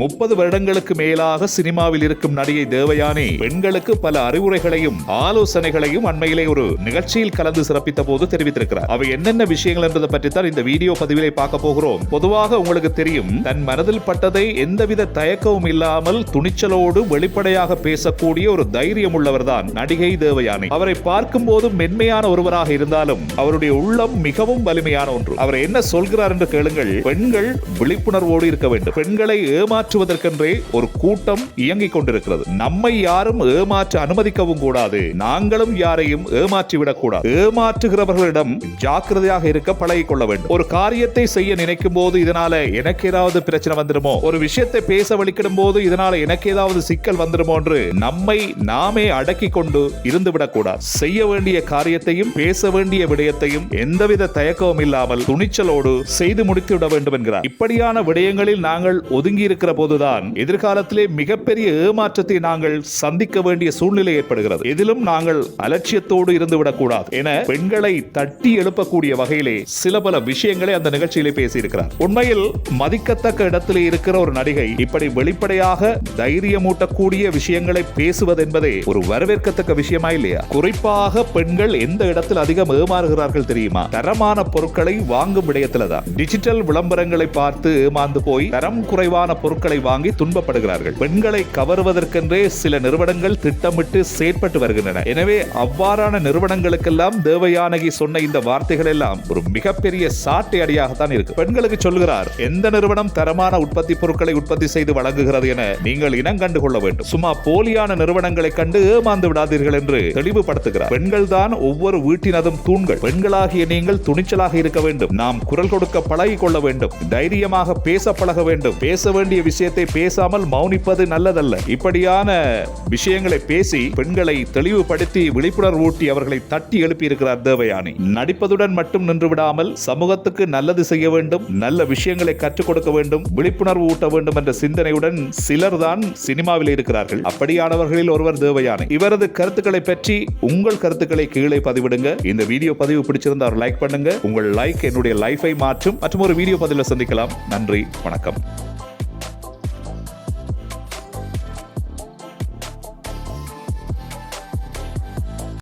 முப்பது வருடங்களுக்கு மேலாக சினிமாவில் இருக்கும் நடிகை தேவயானி பெண்களுக்கு பல அறிவுரைகளையும் ஆலோசனைகளையும் அண்மையிலே ஒரு நிகழ்ச்சியில் கலந்து சிறப்பித்த போது தெரிவித்திருக்கிறார். அவை என்னென்ன விஷயங்கள் என்பதை பற்றித்தான் இந்த வீடியோ பதிவிலே பார்க்க போகிறோம். பொதுவாக உங்களுக்கு தெரியும் தன் மனதில் பட்டதை எந்தவித தயக்கமும் இல்லாமல் துணிச்சலோடு வெளிப்படையாக பேசக்கூடிய ஒரு தைரியம் உள்ளவர்தான் நடிகை தேவயானி. அவரை பார்க்கும் போது மென்மையான ஒருவராக இருந்தாலும் அவருடைய உள்ளம் மிகவும் வலிமையான ஒன்று. அவர் என்ன சொல்கிறார் என்று கேளுங்கள். பெண்கள் விழிப்புணர்வோடு இருக்க வேண்டும். பெண்களை ஏமாற்றுவதற்கென்றே ஒரு கூட்டம் இயங்கிக் கொண்டிருக்கிறது. நம்மை யாரும் ஏமாற்ற அனுமதிக்கவும் கூடாது. நாங்களும் யாரையும் ஏமாற்றிவிடக் கூடாது. ஏமாற்றுகிறவர்களிடம் ஜாக்கிரதையாக இருக்க பழகிக் கொள்ள வேண்டும். ஒரு காரியத்தை செய்ய நினைக்கும் போது இதனால எனக்கு ஏதாவது பிரச்சனை வந்துருமோ ஒரு விஷயத்தை பேச வலிக்கிடும் போது இதனால எனக்கு ஏதாவது சிக்கல் வந்துடுமோ என்று நம்மை நாமே அடக்கி கொண்டு இருந்து விடக்கூடாது செய்ய வேண்டிய காரியத்தையும் பேச வேண்டிய விடயத்தையும் எந்தவித தயக்கமும் இல்லாமல் துணிச்சலோடு செய்து முடித்து விட வேண்டும் என்கிறார். இப்படியான விடயங்களில் நாங்கள் ஒதுங்கி இருக்கிற போதுதான். எதிர்காலத்திலே மிகப்பெரிய ஏமாற்றத்தை நாங்கள் சந்திக்க வேண்டிய சூழ்நிலை ஏற்படுகிறது. இதிலும் நாங்கள் அலட்சியத்தோடு இருந்து விடக்கூடாது என பெண்களை தட்டி எழுப்பக்கூடிய வகையிலே சில பல விஷயங்களை அந்த நிகழ்ச்சியிலே பேசியிருக்கிறார். உண்மையில் மதிக்கத்தக்க இடத்திலே இருக்கிற ஒரு நடிகை இப்படி வெளிப்படையாக தைரியமூட்டக்கூடிய விஷயங்களை பேசுவது என்பதே ஒரு வரவேற்கத்தக்க விஷயமா இல்லையா? குறிப்பாக பெண்கள் எந்த இடத்தில் அதிகம் ஏமாறுகிறார்கள் தெரியுமா? தரமான பொருட்களை வாங்கும் விடயத்தில் தான் டிஜிட்டல் விளம்பரங்களை பார்த்து ஏமாந்து போய் தரம் குறைவான பொருட்கள் வாங்கி துன்பப்படுகிறார்கள். பெண்களை கவருவதற்கென்றே சில நிறுவனங்கள் திட்டமிட்டு செயற்பட்டு வருகின்றன. எனவே அவ்வாறான நிறுவனங்களுக்கெல்லாம் தேவயானகி சொன்ன இந்த வார்த்தைகள் எல்லாம் ஒரு மிகப்பெரிய சாட்டை அடியாகத்தான் இருக்கு. பெண்களுக்கு சொல்கிறார் எந்த நிறுவனம் தரமான உற்பத்தி பொருட்களை உற்பத்தி செய்து வழங்குகிறது என நீங்கள் இனம் கண்டு கொள்ள வேண்டும். சும்மா போலியான நிறுவனங்களை கண்டு ஏமாந்து விடாதீர்கள் என்று தெளிவுபடுத்துகிறார். பெண்கள் தான் ஒவ்வொரு வீட்டினதும் தூண்கள். பெண்களாகிய நீங்கள் துணிச்சலாக இருக்க வேண்டும். நாம் குரல் கொடுக்க பழகி கொள்ள வேண்டும். தைரியமாக பேச பழக வேண்டும். பேச வேண்டிய விஷயத்தை பேசாமல் மௌனிப்பது நல்லதல்ல. இப்படியான விஷயங்களை பேசி பெண்களை தெளிவுபடுத்தி விழிப்புணர்வு ஊட்டி அவர்களை தட்டி எழுப்பி இருக்கிறார் தேவயானி. நடிப்பதுடன் மட்டும் நின்று விடாமல் சமூகத்துக்கு நல்லது செய்ய வேண்டும் நல்ல விஷயங்களை கற்றுக் கொடுக்க வேண்டும் விழிப்புணர்வு ஊட்ட வேண்டும் என்ற சிந்தனையுடன் சிலர் தான் சினிமாவில் இருக்கிறார்கள். அப்படியானவர்களில் ஒருவர் தேவயானி. இவரது கருத்துக்களை பற்றி உங்கள் கருத்துக்களை கீழே பதிவிடுங்க. இந்த வீடியோ பதிவு பிடிச்சிருந்தா லைக் பண்ணுங்க. உங்கள் லைக் என்னுடைய லைஃபை மாற்றும். மற்றும் ஒரு வீடியோ பதிவில் சந்திக்கலாம். நன்றி. வணக்கம்.